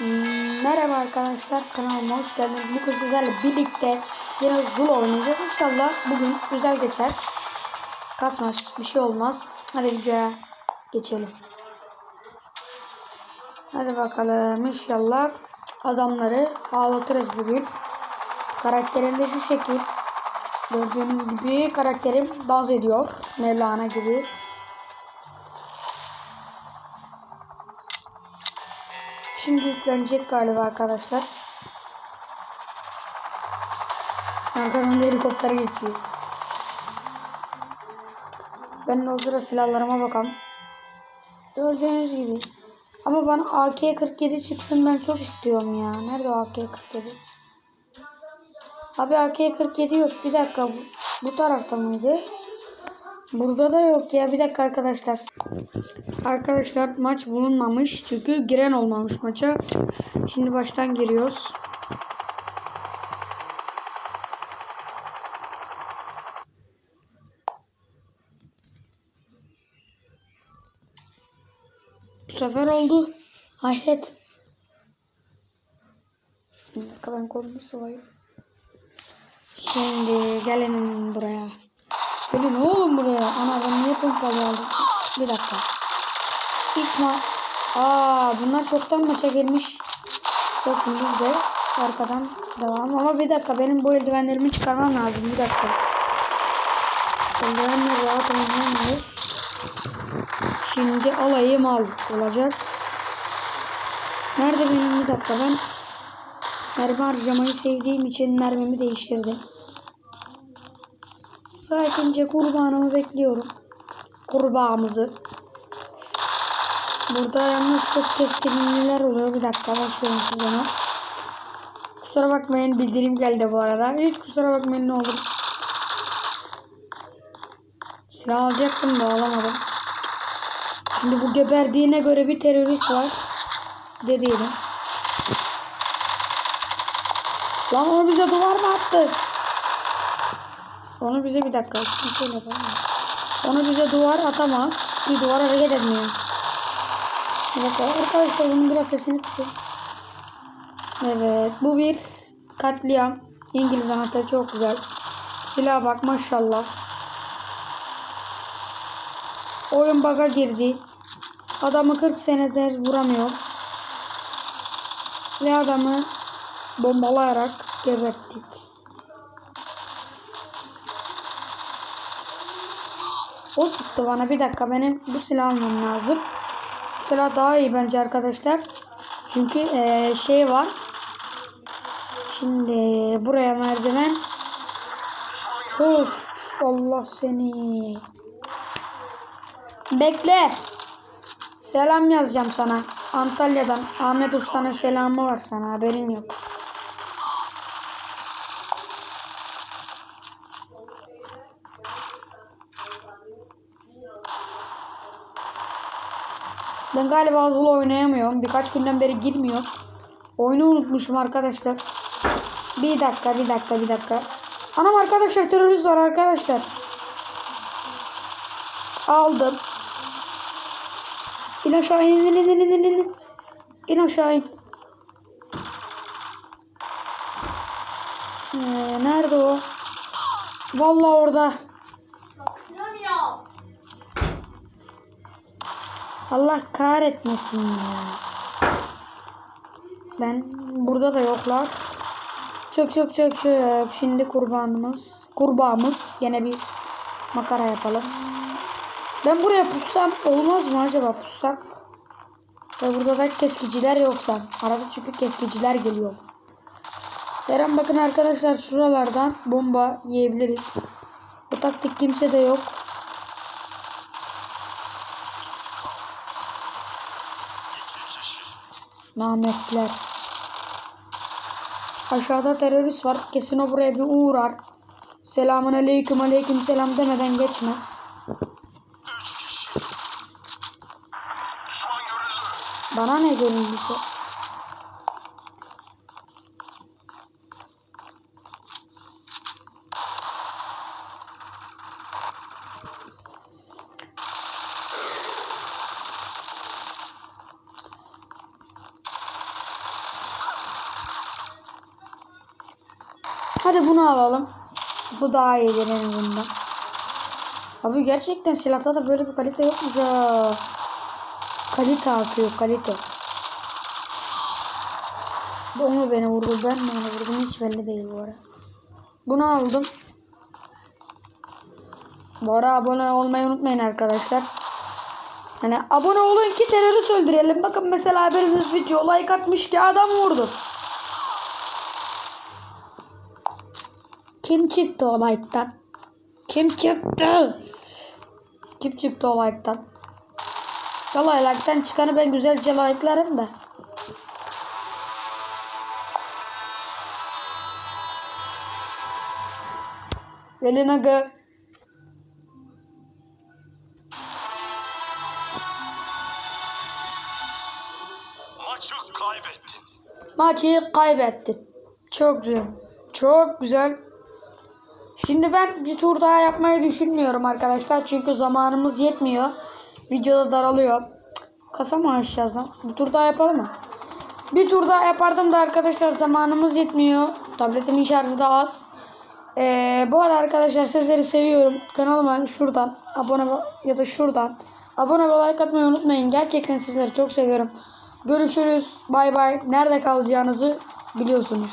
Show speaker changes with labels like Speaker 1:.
Speaker 1: Merhaba arkadaşlar kanalıma hoş geldiniz. Bugün sizlerle birlikte yine Zul oynayacağız. İnşallah bugün güzel geçer. Kasmaç bir şey olmaz. Hadi videoya geçelim. Hadi bakalım inşallah adamları ağlatırız bugün. Karakterim de şu şekil. Gördüğünüz gibi karakterim dans ediyor. Mevlana gibi. Şimdi yüklenecek galiba arkadaşlar. Arkadan da helikopter geçiyor. Ben de o sıra silahlarıma bakalım. Gördüğünüz gibi. Ama bana AK-47 çıksın ben çok istiyorum ya. Nerede o AK-47? Abi AK-47 yok. Bir dakika. Bu, bu tarafta mıydı? Burada da yok ya. Bir dakika arkadaşlar. Arkadaşlar maç bulunmamış. Çünkü giren olmamış maça. Şimdi baştan giriyoruz. Bu sefer oldu. Hayret. Bir dakika ben kolumu sıvayım. Şimdi gelin buraya. Gelin oğlum buraya. Ana ben niye pompalı aldım? Bir dakika. Hiç ma... Aa bunlar çoktan maça girmiş. Olsun biz de arkadan devam. Ama bir dakika benim bu eldivenlerimi çıkarmam lazım. Bir dakika. Eldivenle rahat oynayamıyoruz. Şimdi alayım al olacak. Nerede benim bir dakika ben mermi harcamayı sevdiğim için mermimi değiştirdim. Sakince kurbanımı bekliyorum. Kurbağamızı. Burada yalnız çok keskinlikler oluyor. Bir dakika başlayalım siz ona. Kusura bakmayın bildirim geldi bu arada. Hiç kusura bakmayın ne olur. Silah alacaktım da alamadım. Şimdi bu geberdiğine göre bir terörist var. De diyelim. Lan onu bize duvar mı attı? Onu bize bir dakika. Bir şöyle yapalım. Onu bize duvar atamaz. Bir duvar hareket etmiyor. Bir dakika. Arkadaşlar bunun biraz sesini kısayım. Evet. Bu bir katliam. İngiliz anahtarı çok güzel. Silah bak maşallah. Oyun baga girdi. Adamı 40 senedir vuramıyor. Ve adamı bombalayarak geberttik. O sıktı bana. Bir dakika benim bu silah almam lazım. Bu silah daha iyi bence arkadaşlar. Çünkü ee, şey var. Şimdi buraya merdiven. Of Allah seni. Bekle. Selam yazacağım sana. Antalya'dan Ahmet Usta'nın selamı var sana haberin yok. Ben galiba Zula oynayamıyorum. Birkaç günden beri girmiyor. Oyunu unutmuşum arkadaşlar. Bir dakika, bir dakika, bir dakika. Anam arkadaşlar terörist var arkadaşlar. Aldım. İn aşağı in in in in in in. İn aşağı in. Ee, nerede o? Vallahi orada. Allah kahretmesin ya. Ben burada da yoklar. Çok çok çok çok. Şimdi kurbanımız. Kurbağamız. Yine bir makara yapalım. Ben buraya pussam olmaz mı acaba pussak? Ve burada da keskiciler yoksa. Arada çünkü keskiciler geliyor. Her bakın arkadaşlar şuralardan bomba yiyebiliriz. Bu taktik kimse de yok. Namertler. Aşağıda terörist var. Kesin o buraya bir uğrar. Selamun aleyküm aleyküm selam demeden geçmez. Bana ne görüntüsü? Hadi bunu alalım. Bu daha iyidir en azından. Abi gerçekten silahta da böyle bir kalite yokmuş ha. Kalite akıyor kalite. Bu mu beni vurdu ben mi onu vurdum hiç belli değil bu ara. Bunu aldım. Bu ara abone olmayı unutmayın arkadaşlar. Hani abone olun ki terörist öldürelim. Bakın mesela biriniz video like atmış ki adam vurdu. Kim çıktı o like'tan? Kim çıktı? Kim çıktı o like'tan? Vallahi like'tan çıkanı ben güzelce like'larım da. Velin aga.
Speaker 2: Maçı kaybettin.
Speaker 1: Maçı kaybettin. Çok güzel. Çok güzel. Şimdi ben bir tur daha yapmayı düşünmüyorum arkadaşlar. Çünkü zamanımız yetmiyor. Videoda daralıyor. Kasa mı açacağız lan? Bir tur daha yapalım mı? Bir tur daha yapardım da arkadaşlar zamanımız yetmiyor. Tabletimin şarjı da az. Ee, bu arada arkadaşlar sizleri seviyorum. Kanalıma şuradan abone ya da şuradan abone ve like atmayı unutmayın. Gerçekten sizleri çok seviyorum. Görüşürüz. Bay bay. Nerede kalacağınızı biliyorsunuz.